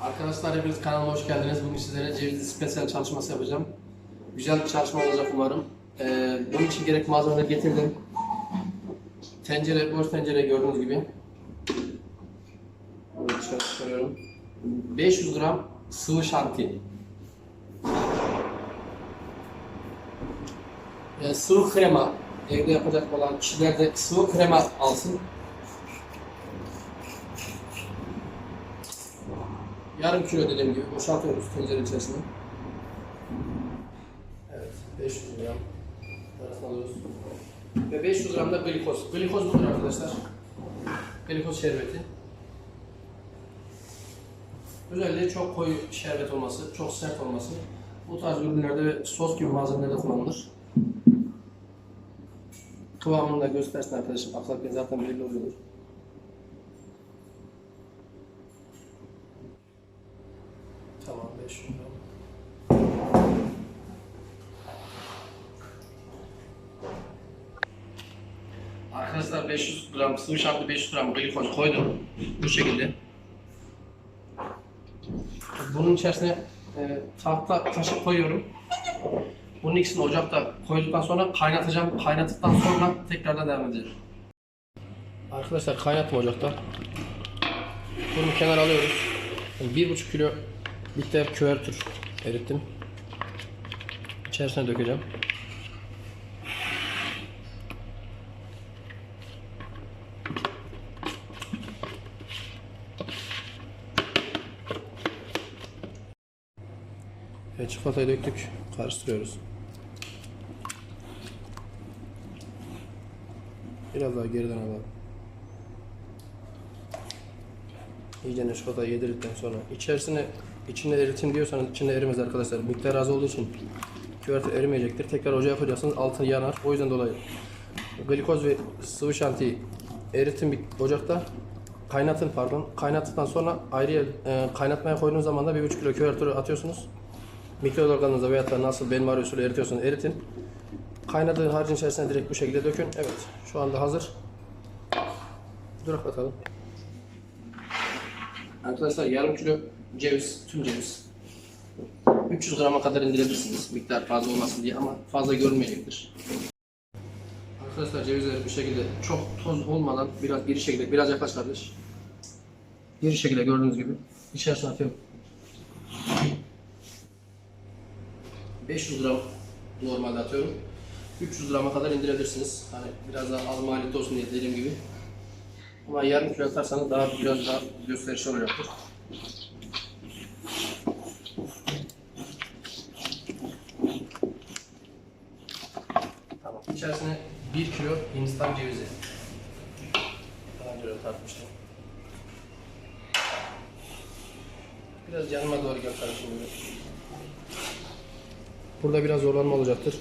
Arkadaşlar hepiniz kanalıma hoş geldiniz. Bugün sizlere cevizli spesiyel çalışması yapacağım. Güzel bir çalışma olacak umarım. Ee, bunun için gerek malzemeleri getirdim. Tencere, boş tencere gördüğünüz gibi. Bunu dışarı çıkarıyorum. 500 gram sıvı şanti. Ee, sıvı krema. Evde yapacak olan kişiler de sıvı krema alsın. Yarım kilo dediğim gibi boşaltıyoruz tencere içerisine. Evet, 500 gram arasına alıyoruz. Ve 500 gram da glikoz. Glikoz budur arkadaşlar. Glikoz şerbeti. Özelliği çok koyu şerbet olması, çok sert olması. Bu tarz ürünlerde ve sos gibi malzemelerde kullanılır. Kıvamını da göstersin arkadaşım. Aklarken zaten belli oluyordur. Tamam 500 gram. Arkadaşlar 500 gram sıvı şartlı 500 gram glikoz koydum. Bu şekilde. Bunun içerisine e, tahta kaşık koyuyorum. Bunun ikisini ocakta koyduktan sonra kaynatacağım. Kaynattıktan sonra tekrardan devam edeceğim. Arkadaşlar kaynattım ocakta. Bunu kenara alıyoruz. 1,5 kilo bitter küvertür erittim. İçerisine dökeceğim. Evet, çikolatayı döktük. Karıştırıyoruz. Biraz daha geriden alalım. İyice çikolatayı yedirdikten sonra içerisine içinde eritin diyorsanız içinde erimez arkadaşlar. Miktar az olduğu için küverte erimeyecektir. Tekrar ocağa yapacaksınız altı yanar. O yüzden dolayı glikoz ve sıvı şantiyi eritin bir ocakta kaynatın pardon. Kaynattıktan sonra ayrı e, kaynatmaya koyduğunuz zaman da 1,5 kilo küvertürü atıyorsunuz. Mikrodalganızda veya da nasıl benim usulü eritiyorsanız eritin. Kaynadığı harcın içerisine direkt bu şekilde dökün. Evet şu anda hazır. Dur bakalım. Arkadaşlar yarım kilo ceviz, tüm ceviz. 300 grama kadar indirebilirsiniz. Miktar fazla olmasın diye ama fazla görünmeyecektir. Arkadaşlar cevizleri bu şekilde çok toz olmadan biraz geri şekilde biraz yaklaş kardeş. Geri şekilde gördüğünüz gibi içerisine atıyorum. 500 gram normalde atıyorum. 300 grama kadar indirebilirsiniz. Hani biraz daha az maliyetli olsun diye dediğim gibi. Ama yarım kilo atarsanız daha biraz daha gösterişli olacaktır. Tamam. İçerisine 1 kilo hindistan cevizi. Daha önce de. Biraz yanıma doğru kardeşim. böyle. Burada biraz zorlanma olacaktır.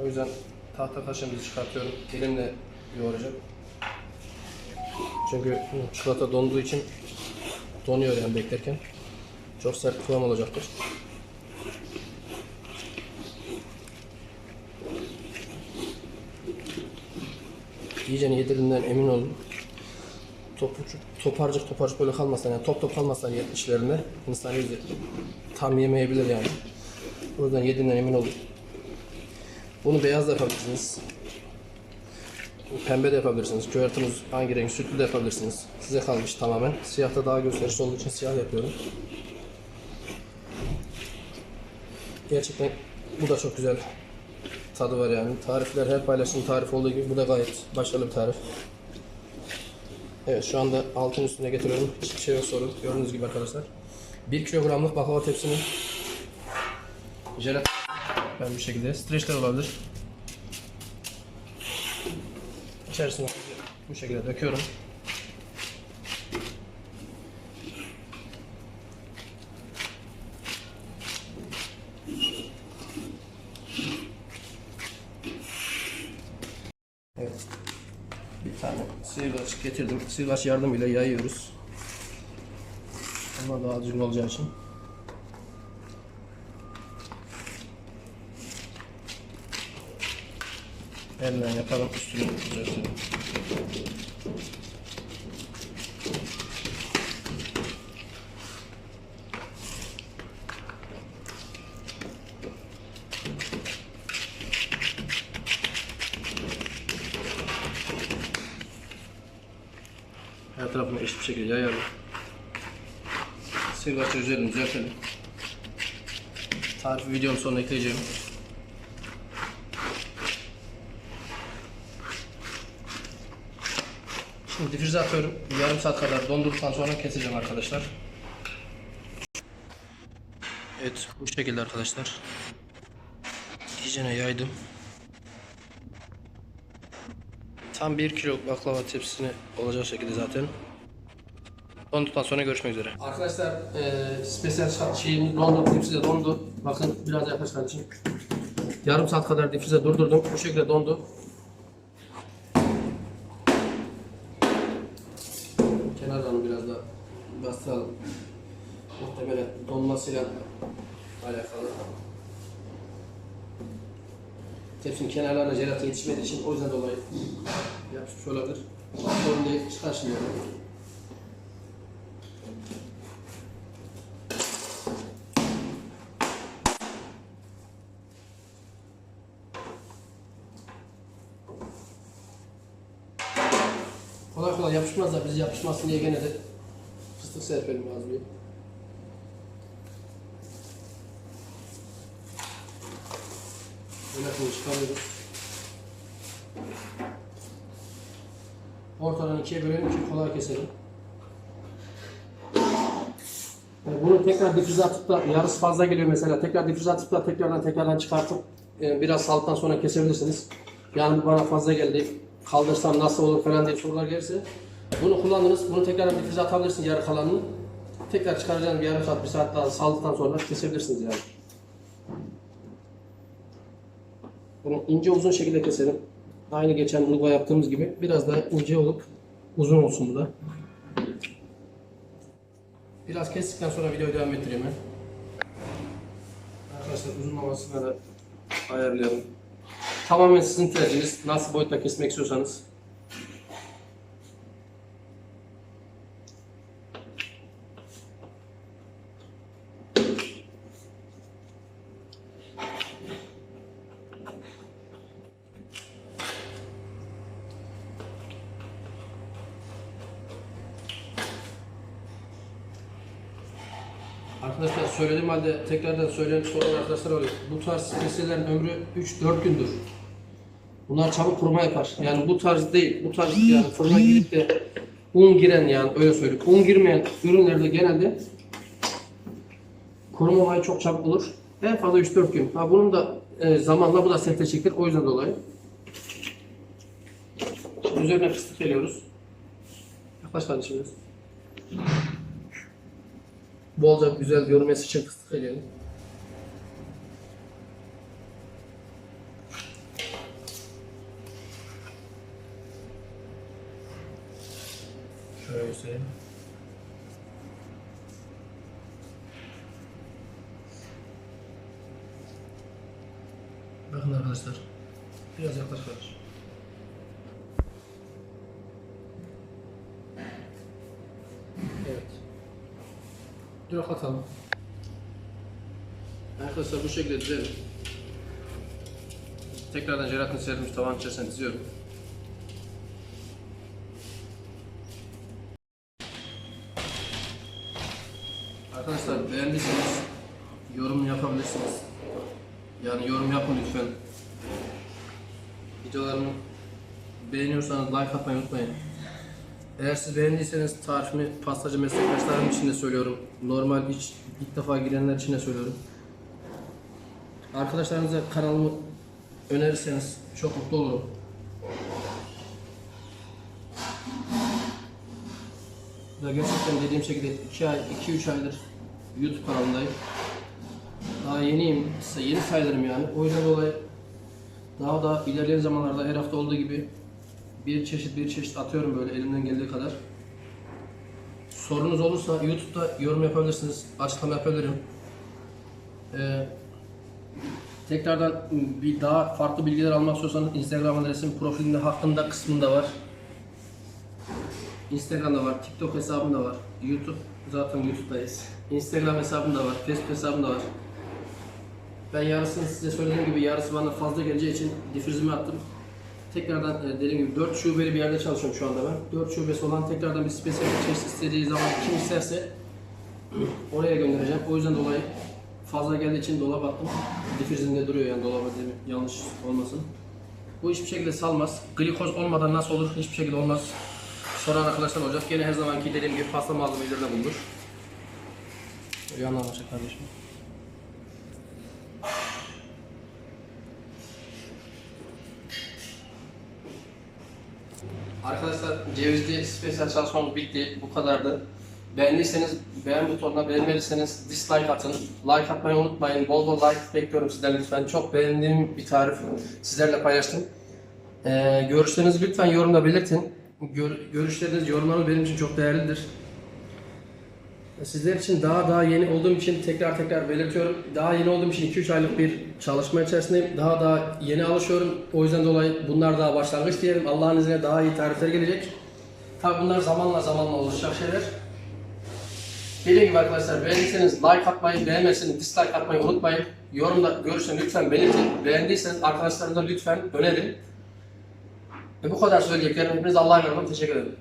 O yüzden tahta kaşığımızı çıkartıyorum. Elimle yoğuracağım. Çünkü çikolata donduğu için donuyor yani beklerken. Çok sert kıvam olacaktır. İyice yedirdiğinden emin olun. Topucuk, toparcık toparcık böyle kalmasın yani top top kalmasın işlerinde insan yüzü tam yemeyebilir yani. O yüzden yediğinden emin olun. Bunu beyaz da yapabilirsiniz. Pembe de yapabilirsiniz. Küvertiniz hangi renk sütlü de yapabilirsiniz. Size kalmış tamamen. Siyahta daha gösterişli olduğu için siyah yapıyorum. Gerçekten bu da çok güzel tadı var yani. Tarifler her paylaşım tarif olduğu gibi bu da gayet başarılı bir tarif. Evet şu anda altın üstüne getiriyorum. Hiçbir şey yok sorun. Gördüğünüz gibi arkadaşlar. 1 kilogramlık baklava tepsimi Jelat ben bu şekilde streçler olabilir. İçerisine bu şekilde döküyorum. Evet. Bir tane sıyırgaç getirdim. Sıyırgaç yardımıyla yayıyoruz. Ama daha düzgün olacağı için. Elden yaparak üstünü düzeltelim. Her tarafını eşit bir şekilde yayalım. Sivraçı üzerine düzeltelim. Tarif videonun sonuna ekleyeceğim. Şimdi difüze atıyorum. Yarım saat kadar dondurduktan sonra keseceğim arkadaşlar. Evet bu şekilde arkadaşlar. İyicene yaydım. Tam 1 kilo baklava tepsisini olacak şekilde zaten. Donduktan sonra görüşmek üzere. Arkadaşlar eee spesiyel şeyimiz dondu, de dondu. Bakın biraz yaklaş kardeşim. Yarım saat kadar difrize durdurdum. Bu şekilde dondu. Kenardan biraz da bastıralım. Muhtemelen donmasıyla alakalı. Tepsinin kenarlarına jelatin yetişmediği için o yüzden dolayı yapışmış olabilir. Sorun değil, çıkar şimdi. Kolay kolay yapışmaz da biz yapışmasın diye gene de fıstık serpelim az kılıç çıkarıyoruz. Ortadan ikiye bölelim ki kolay keselim. Yani Bunu tekrar difüze atıp da yarısı fazla geliyor mesela. Tekrar difüze atıp da tekrardan tekrardan çıkartıp e, biraz salttan sonra kesebilirsiniz. Yani bu bana fazla geldi. Kaldırsam nasıl olur falan diye sorular gelirse bunu kullandınız. Bunu tekrar difüze atabilirsiniz yarı kalanını. Tekrar çıkaracağınız bir yarım saat, bir saat daha saldıktan sonra kesebilirsiniz yani. Bunu ince uzun şekilde keselim. Aynı geçen ulva yaptığımız gibi biraz daha ince olup uzun olsun bu da. Biraz kestikten sonra videoyu devam ettireyim ben. Arkadaşlar uzunlamasına da ayarlayalım. Tamamen sizin tercihiniz. Nasıl boyutta kesmek istiyorsanız. Arkadaşlar söylediğim halde tekrardan söyleyen soran arkadaşlar oluyor. Bu tarz spesiyellerin ömrü 3-4 gündür. Bunlar çabuk kuruma yapar. Yani bu tarz değil, bu tarz yani fırına girip de un giren yani öyle söyleyeyim. Un girmeyen ürünlerde genelde kuruma olayı çok çabuk olur. En fazla 3-4 gün. Ha bunun da e, zamanla bu da sertleşecektir. O yüzden dolayı. Şimdi üzerine fıstık veriyoruz. Yaklaş kardeşim biraz. Bolca güzel görmesi için fıstık verelim. Şöyle. Bakın arkadaşlar. Biraz yaklaş. Evet. Yok atalım. Arkadaşlar bu şekilde dizelim. Tekrardan jelatin serilmiş tavan içerisine diziyorum. Arkadaşlar beğendiyseniz yorum yapabilirsiniz. Yani yorum yapın lütfen. Videolarımı beğeniyorsanız like atmayı unutmayın. Eğer siz beğendiyseniz tarifimi pastacı meslektaşlarım için de söylüyorum. Normal hiç ilk defa girenler için de söylüyorum. Arkadaşlarınıza kanalımı önerirseniz çok mutlu olurum. Ve gerçekten dediğim şekilde 2 ay, 2-3 aydır YouTube kanalındayım. Daha yeniyim, yeni sayılırım yani. O yüzden dolayı daha da ilerleyen zamanlarda her hafta olduğu gibi bir çeşit bir çeşit atıyorum böyle elimden geldiği kadar. Sorunuz olursa YouTube'da yorum yapabilirsiniz, açıklama yapabilirim. Ee, tekrardan bir daha farklı bilgiler almak istiyorsanız Instagram adresim profilinde hakkında kısmında var. Instagram'da var, TikTok hesabım da var, YouTube zaten YouTube'dayız. Instagram hesabım da var, Facebook hesabım da var. Ben yarısını size söylediğim gibi yarısı bana fazla geleceği için difüzümü attım. Tekrardan e, dediğim gibi 4 şubeli bir yerde çalışıyorum şu anda ben. 4 şubesi olan tekrardan bir spesifik çeşit istediği zaman kim isterse oraya göndereceğim. O yüzden dolayı fazla geldiği için dolap attım. Difüzinde duruyor yani dolaba? Yanlış olmasın. Bu hiçbir şekilde salmaz. Glikoz olmadan nasıl olur? Hiçbir şekilde olmaz. Soran arkadaşlar olacak. Gene her zamanki dediğim gibi pasta malzemeleri de bulunur. Yanına anlaşacak kardeşim. Arkadaşlar cevizli spesiyel çalışmamız bitti. Bu kadardı. Beğendiyseniz beğen butonuna beğenmediyseniz dislike atın. Like atmayı unutmayın. Bol bol like bekliyorum sizden lütfen. Çok beğendiğim bir tarif sizlerle paylaştım. Ee, görüşlerinizi lütfen yorumda belirtin. Gör- görüşleriniz, yorumlarınız benim için çok değerlidir. Sizler için daha daha yeni olduğum için tekrar tekrar belirtiyorum. Daha yeni olduğum için 2-3 aylık bir çalışma içerisindeyim. Daha daha yeni alışıyorum. O yüzden dolayı bunlar daha başlangıç diyelim. Allah'ın izniyle daha iyi tarifler gelecek. Tabi bunlar zamanla zamanla oluşacak şeyler. Dediğim gibi arkadaşlar beğendiyseniz like atmayı, beğenmezseniz dislike atmayı unutmayın. Yorumda görüşlerinizi lütfen belirtin. Beğendiyseniz arkadaşlarınıza lütfen önerin. Ve bu kadar söyleyeceklerim. Hepinize Allah'a emanet. Teşekkür ederim.